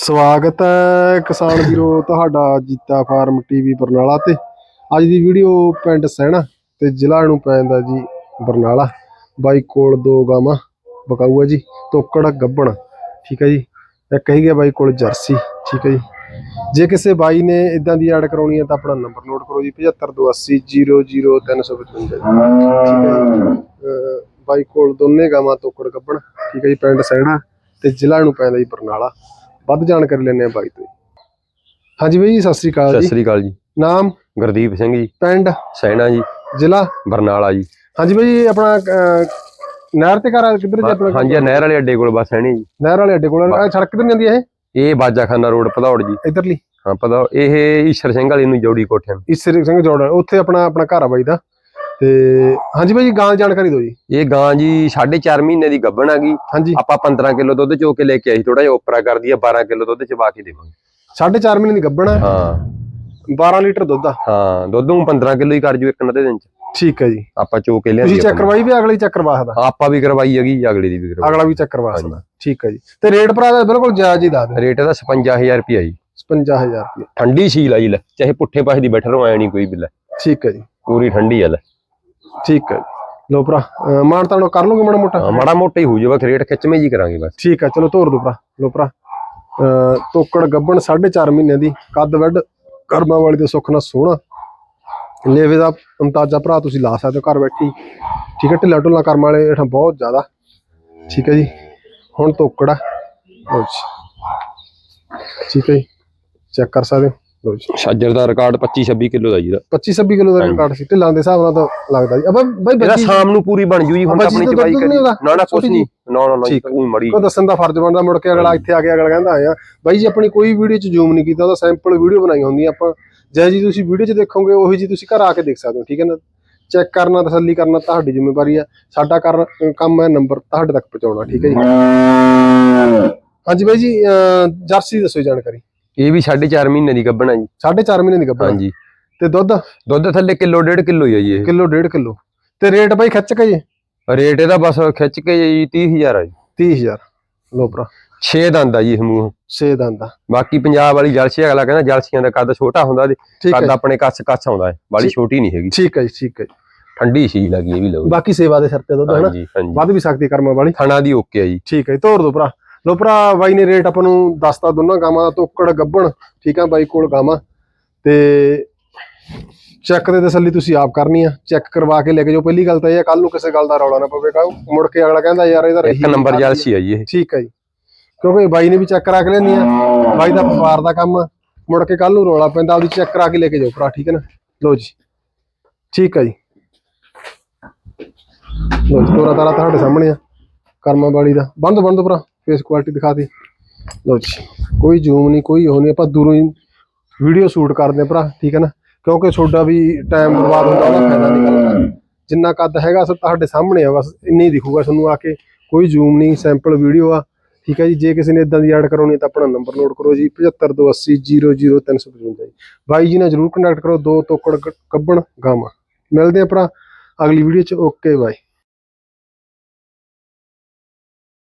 ਸਵਾਗਤ ਹੈ ਕਿਸਾਨ ਵੀਰੋ, ਤੁਹਾਡਾ ਜੀਤਾ ਫਾਰਮ ਟੀਵੀ ਬਰਨਾਲਾ ਤੇ। ਅੱਜ ਦੀ ਵੀਡੀਓ ਪਿੰਡ ਸਹਿਣਾ ਤੇ ਜ਼ਿਲ੍ਹਾ ਨੂੰ ਪੈਂਦਾ ਜੀ ਬਰਨਾਲਾ। ਬਾਈ ਕੋਲ ਦੋ ਗਾਵਾਂ, ਬਕਾਊਆ ਜੀ, ਤੋਕੜ, ਗੱਬਣ। ਠੀਕ ਹੈ ਜੀ। ਇੱਕ ਹੈਗੀ ਆ ਬਾਈ ਕੋਲ ਜਰਸੀ। ਠੀਕ ਹੈ ਜੀ। ਜੇ ਕਿਸੇ ਬਾਈ ਨੇ ਇਦਾਂ ਦੀ ਐਡ ਕਰਾਉਣੀ ਹੈ ਤਾਂ ਆਪਣਾ ਨੰਬਰ ਨੋਟ ਕਰੋ ਜੀ 7528000355 ਠੀਕ ਹੈ ਜੀ। ਅਹ ਬਾਈ ਕੋਲ ਦੋਨੇ ਗਾਵਾਂ, ਤੋਕੜ, ਗੱਬਣ। ਠੀਕ ਹੈ ਜੀ, ਪਿੰਡ ਸਹਿਣਾ ਤੇ ਜ਼ਿਲ੍ਹਾ ਨੂੰ ਪੈਂਦਾ ਜੀ ਬਰਨਾਲਾ। ਵੱਧ ਜਾਣਕਾਰੀ ਲੈਣੇ ਆ ਬਾਈ ਤੋਂ। ਹਾਂਜੀ ਬਾਈ ਜੀ ਸਤਿ ਸ੍ਰੀ ਅਕਾਲ ਸਤਿ ਜੀ ਸ੍ਰੀ ਅਕਾਲ ਜੀ। ਨਾਮ? ਗੁਰਦੀਪ ਸਿੰਘ ਜੀ। ਪਿੰਡ? ਸੈਣਾ ਜੀ। ਜ਼ਿਲ੍ਹਾ? ਬਰਨਾਲਾ ਜੀ। ਹਾਂਜੀ ਬਾਈ ਜੀ ਆਪਣਾ ਅਹ, ਨਹਿਰ ਤੇ ਘਰ ਆ ਕਿੱਧਰ ਜੀ ਆਪਣਾ? ਹਾਂਜੀ ਆਹ ਨਹਿਰ ਵਾਲੇ ਅੱਡੇ ਕੋਲ ਬਸ ਸੈਣੀ ਜੀ। ਨਹਿਰ ਵਾਲੇ ਅੱਡੇ ਕੋਲ। ਆਹ ਸੜਕ ਕਿੱਧਰ ਨੂੰ ਜਾਂਦੀ ਹੈ ਇਹ? ਬਾਜਾਖਾਨਾ ਰੋਡ ਭਦੌੜ ਜੀ। ਇਧਰਲੀ। ਹਾਂ ਪਤਾ ਇਹ ਈਸ਼ਰ ਸਿੰਘ ਵਾਲੀ ਨੂੰ ਜੋੜੀ ਕੋਠਿਆਂ ਨੂੰ। ਈਸਰ ਸਿੰਘ ਜੋੜਾ ਉੱਥੇ ਆਪਣਾ ਆਪਣਾ ਘਰ ਆ ਬਾਈ ਦਾ। ਤੇ ਹਾਂਜੀ ਜੀ ਗਾਂ ਦੀ ਜਾਣਕਾਰੀ ਦਿਓ ਜੀ। ਇਹ ਗਾਂ ਜੀ 4.5 ਮਹੀਨੇ ਦੀ ਗੱਭਣ ਆ ਗਈ। ਹਾਂਜੀ। ਆਪਾਂ 15 ਕਿਲੋ ਦੁੱਧ ਚੋ ਕੇ ਲੈ ਕੇ ਆਈ ਥੋੜਾ ਜਿਹਾ ਉਪਰਾ ਕਰਦੀ ਆ 12 ਕਿਲੋ ਦੁੱਧ ਚਵਾ ਕੇ ਦੇਵਾਂਗੇ। 4.5 ਮਹੀਨੇ ਦੀ ਗੱਭਣ ਹੈ ਹਾਂ। 12 ਲੀਟਰ ਦੁੱਧ ਆ। ਹਾਂ ਦੁੱਧ ਨੂੰ 15 ਕਿਲੋ ਹੀ ਕਰ ਜੂ ਇੱਕ ਨਦੇ ਦਿਨ ਚ। ਠੀਕ ਹੈ ਜੀ। ਆਪਾਂ ਚੋ ਕੇ ਲਿਆਂਦੀ ਤੁਸੀਂ ਚੈੱਕ ਕਰਵਾਈ ਵੀ ਅਗਲੀ ਚੈੱਕ ਕਰਵਾ ਸਕਦਾ। ਆਪਾਂ ਵੀ ਕਰਵਾਈ ਹੈਗੀ ਅਗਲੀ ਦੀ ਵੀ ਕਰਵਾਈ। ਅਗਲਾ ਵੀ ਚੈੱਕ ਕਰਵਾ ਸਕਦਾ। ਠੀਕ ਹੈ ਜੀ। ਤੇ ਰੇਟ ਭਰਾ ਦਾ ਬਿਲਕੁਲ ਜਾਇਜ਼ ਹੀ ਦੱਸ ਦਿਓ। ਰੇਟ ਇਹਦਾ 55000 ਰੁਪਿਆ ਜੀ। 55000 ਰੁਪਏ ਠੰਡੀ ਸੀਲ ਆ ਜੀ ਲੈ। ਚਾਹੇ ਪੁੱਠੇ ਪਾਸੇ ਦੀ ਬੈਠਾ ਰਹੋ ਐ ਨਹੀਂ ਕੋਈ ਵੀ ਲੈ। ਠੀਕ ਹੈ ਜੀ। ਪੂਰੀ ਠੰਡੀ ਆ ਲੈ। ਠੀਕ ਹੈ ਲੋ ਭਰਾ ਅਹ ਮਾਨ ਤਾਂ ਕਰ ਲਓਗੇ ਮਾੜਾ ਮੋਟਾ। ਹਾਂ, ਮਾੜਾ ਮੋਟਾ ਹੀ ਹੋ ਜਾਊਗਾ ਰੇਟ ਖਿੱਚਵੇਂ ਜੀ ਕਰਾਂਗੇ ਬਸ। ਠੀਕ ਹੈ ਚਲੋ ਤੋਰ ਦੋ ਭਰਾ ਲੋ ਭਰਾ। ਅਹ ਤੋਕੜ ਗੱਬਣ 4.5 ਮਹੀਨੇ ਦੀ ਕੱਦ ਵੱਡ ਕਰਮਾਂ ਵਾਲੀ ਦੇ ਸੁੱਖ ਨਾਲ ਸੋਹਣਾ। ਲੇਵੇ ਦਾ ਅੰਦਾਜ਼ਾ ਭਰਾ ਤੁਸੀਂ ਲਾ ਸਕਦੇ ਹੋ ਘਰ ਬੈਠੀ। ਠੀਕ ਹੈ ਢਿੱਲਾ ਢੁੱਲਾ ਕਰਮ ਵਾਲੇ ਹੇਠਾਂ ਬਹੁਤ ਜ਼ਿਆਦਾ। ਠੀਕ ਹੈ ਜੀ ਹੁਣ ਤੋਕੜ ਆ। ਲਓ ਜੀ। ਠੀਕ ਹੈ ਜੀ ਚੈੱਕ ਕਰ ਸਕਦੇ ਹੋ। ਲਓ ਜੀ। ਛਾਜਰ ਦਾ ਰਿਕਾਰਡ 25 26 ਕਿਲੋ ਦਾ ਜੀ ਇਹਦਾ। 25 26 ਕਿਲੋ ਦਾ ਰਿਕਾਰਡ ਸੀ। ਢਿੱਲਾਂ ਦੇ ਹਿਸਾਬ ਨਾਲ ਤਾਂ ਲੱਗਦਾ ਜੀ। ਅਬਾ ਬਾਈ ਬੱਚੀ ਸ਼ਾਮ ਨੂੰ ਪੂਰੀ ਬਣ ਜੂ ਜੀ ਹੁਣ ਆਪਣੀ ਚਵਾਈ ਕਰੀ? ਨਾ ਨਾ ਕੁਛ ਨਹੀਂ। ਨਾ ਨਾ ਨਾ ਠੀਕ। ਕੋਈ ਮੜੀ ਕੋ ਦੱਸਣ ਦਾ ਫਰਜ਼ ਬਣਦਾ ਮੁੜ ਕੇ ਅਗਲਾ ਇੱਥੇ ਆ ਕੇ ਅਗਲਾ ਕਹਿੰਦਾ ਆਇਆ। ਬਾਈ ਜੀ ਆਪਣੀ ਕੋਈ ਵੀਡੀਓ ਚ ਜ਼ੂਮ ਨਹੀਂ ਕੀਤਾ ਉਹਦਾ ਸੈਂਪਲ ਵੀਡੀਓ ਬਣਾਈ ਹੁੰਦੀ ਆ ਆਪਾਂ। ਜੈ ਜੀ ਤੁਸੀਂ ਵੀਡੀਓ ਚ ਦੇਖੋਗੇ ਉਹੀ ਜੀ ਤੁਸੀਂ ਘਰ ਆ ਕੇ ਦੇਖ ਸਕਦੇ ਹੋ। ਠੀਕ ਹੈ ਨਾ? ਚੈੱਕ ਕਰਨਾ ਤਸੱਲੀ ਕਰਨਾ ਤੁਹਾਡੀ ਜ਼ਿੰਮੇਵਾਰੀ ਆ। ਸਾਡਾ ਕਰ ਕੰਮ ਹੈ ਨੰਬਰ ਤੁਹਾਡੇ ਤੱਕ ਪਹੁੰਚਾਉਣਾ। ਠੀਕ ਹੈ ਜੀ। ਹਾਂਜੀ ਬਾਈ ਜੀ ਜਰਸੀ ਦੱਸੋ ਜਾਣਕਾਰੀ। ਇਹ ਵੀ 4.5 ਮਹੀਨੇ ਦੀ ਗੱਭਣਾ ਜੀ। 4.5 ਮਹੀਨੇ ਦੀ ਗੱਭਣ ਹਾਂਜੀ। ਤੇ ਦੁੱਧ? ਦੁੱਧ ਥੱਲੇ ਕਿਲੋ ਡੇਢ ਕਿਲੋ ਹੀ ਆ ਜੀ ਕਿਲੋ ਡੇਢ ਕਿਲੋ। ਤੇ ਰੇਟ ਬਾਈ ਖਿੱਚ ਕੇ ਜੀ? ਇਹ ਰੇਟ ਇਹਦਾ ਬਸ ਖਿੱਚ ਕੇ ਜੀ 30000 ਆ ਜੀ। 30000 ਲੋ ਭਰਾ। 6 ਦੰਦ ਆ ਜੀ ਇਹ ਮੂੰਹ। 6 ਦੰਦ ਦਾ ਬਾਕੀ ਪੰਜਾਬ ਵਾਲੀ ਜਲਸੀ ਅਗਲਾ ਕਹਿੰਦਾ ਜਲਸੀਆਂ ਦਾ ਕੱਦ ਛੋਟਾ ਹੁੰਦਾ ਤੇ ਕੱਦ ਆਪਣੇ ਕੱਸ ਕੱਸ ਆਉਂਦਾ ਹੈ ਬਾਲੀ ਠੀਕ। ਛੋਟੀ ਨਹੀਂ ਹੈਗੀ। ਠੀਕ ਹੈ ਜੀ ਠੀਕ ਹੈ ਜੀ। ਠੰਡੀ ਸੀ ਲੱਗੀ ਇਹ ਵੀ ਲਓ ਬਾਕੀ ਸੇਵਾ ਦੇ ਸਿਰ ਤੇ ਦੁੱਧ ਹੈ ਨਾ ਵੱਧ ਵੀ ਸਕਦੀ ਕਰਮਾਂ ਵਾਲੀ। ਥਣਾ ਦੀ ਓਕੇ ਆ ਜੀ। ਠੀਕ ਹੈ ਤੋਰ ਦੋ ਭਰਾ। ਲੋ ਭਰਾ ਬਾਈ ਨੇ ਰੇਟ ਆਪਾਂ ਨੂੰ ਦੱਸਤਾ ਦੋਨਾਂ ਗਾਵਾਂ ਦਾ ਤੋਕੜ ਗੱਬਣ ਠੀਕ ਆ ਬਾਈ ਕੋਲ ਗਾਵਾਂ। ਤੇ ਚੈੱਕ ਦੇ ਤਸੱਲੀ ਤੁਸੀਂ ਆਪ ਕਰਨੀ ਆ ਚੈੱਕ ਕਰਵਾ ਕੇ ਲੈ ਕੇ ਜਾਓ। ਪਹਿਲੀ ਗੱਲ ਤਾਂ ਇਹ ਆ ਕੱਲ ਨੂੰ ਕਿਸੇ ਗੱਲ ਦਾ ਰੌਲਾ ਨਾ ਪਵੇਗਾ ਮੁੜ ਕੇ ਅਗਲਾ ਕਹਿੰਦਾ ਯਾਰ ਇਹਦਾ ਰਹੀ ਇੱਕ ਨੰਬਰ ਜਲਸੀ ਆ ਜੀ ਇਹ। ਠੀਕ ਹੈ ਜੀ। ਕਿਉਂਕਿ ਬਾਈ ਨੇ ਵੀ ਚੈੱਕ ਕਰਾ ਕੇ ਲੈਣੀ ਆ। ਬਾਈ ਦਾ ਵਪਾਰ ਦਾ ਕੰਮ ਆ। ਮੁੜ ਕੇ ਕੱਲ ਨੂੰ ਰੌਲਾ ਪੈਂਦਾ ਉਹਦੀ ਚੈੱਕ ਕਰਾ ਕੇ ਲੈ ਕੇ ਜਾਓ ਭਰਾ ਠੀਕ ਹੈ ਨਾ? ਲੋ ਜੀ। ਠੀਕ ਹੈ ਜੀ। ਲੋ ਜੀ ਤੋਰਾ ਤਾਰਾ ਤੁਹਾਡੇ ਸਾਹਮਣੇ ਆ ਕਰਮਾਂ ਵਾਲੀ ਦਾ। ਬੰਦ ਬੰਦ ਭਰਾ। ਫੇਸ ਕੁਆਲਿਟੀ ਦਿਖਾ ਦੇ ਲੋ ਜੀ ਕੋਈ ਜ਼ੂਮ ਨਹੀਂ ਕੋਈ ਉਹ ਨਹੀਂ ਆਪਾਂ ਦੂਰੋਂ ਹੀ ਵੀਡੀਓ ਸ਼ੂਟ ਕਰਦੇ ਆ ਭਰਾ ਠੀਕ ਹੈ ਨਾ? ਕਿਉਂਕਿ ਤੁਹਾਡਾ ਵੀ ਟਾਈਮ ਬਰਬਾਦ ਹੁੰਦਾ ਉਹਦਾ ਫਾਇਦਾ ਨਹੀਂ ਕਰਦਾ। ਜਿੰਨਾ ਕੱਦ ਹੈਗਾ ਸਭ ਤੁਹਾਡੇ ਸਾਹਮਣੇ ਆ ਬਸ ਇੰਨਾ ਹੀ ਦਿਖੂਗਾ ਤੁਹਾਨੂੰ ਆ ਕੇ। ਕੋਈ ਜ਼ੂਮ ਨਹੀਂ ਸੈਂਪਲ ਵੀਡੀਓ ਆ ਠੀਕ ਹੈ ਜੀ? ਜੇ ਕਿਸੇ ਨੇ ਇਦਾਂ ਦੀ ਐਡ ਕਰਾਉਣੀ ਤਾਂ ਆਪਣਾ ਨੰਬਰ ਨੋਟ ਕਰੋ ਜੀ 7528000355 ਜੀ। ਬਾਈ ਜੀ ਨਾਲ ਜਰੂਰ ਕੰਟੈਕਟ ਕਰੋ ਦੋ ਤੋਕੜ ਕ- ਕੱਢਣ ਗਾਵਾਂ। ਮਿਲਦੇ ਆ ਭਰਾ ਅਗਲੀ ਵੀਡੀਓ ਚ ਓਕੇ ਬਾਈ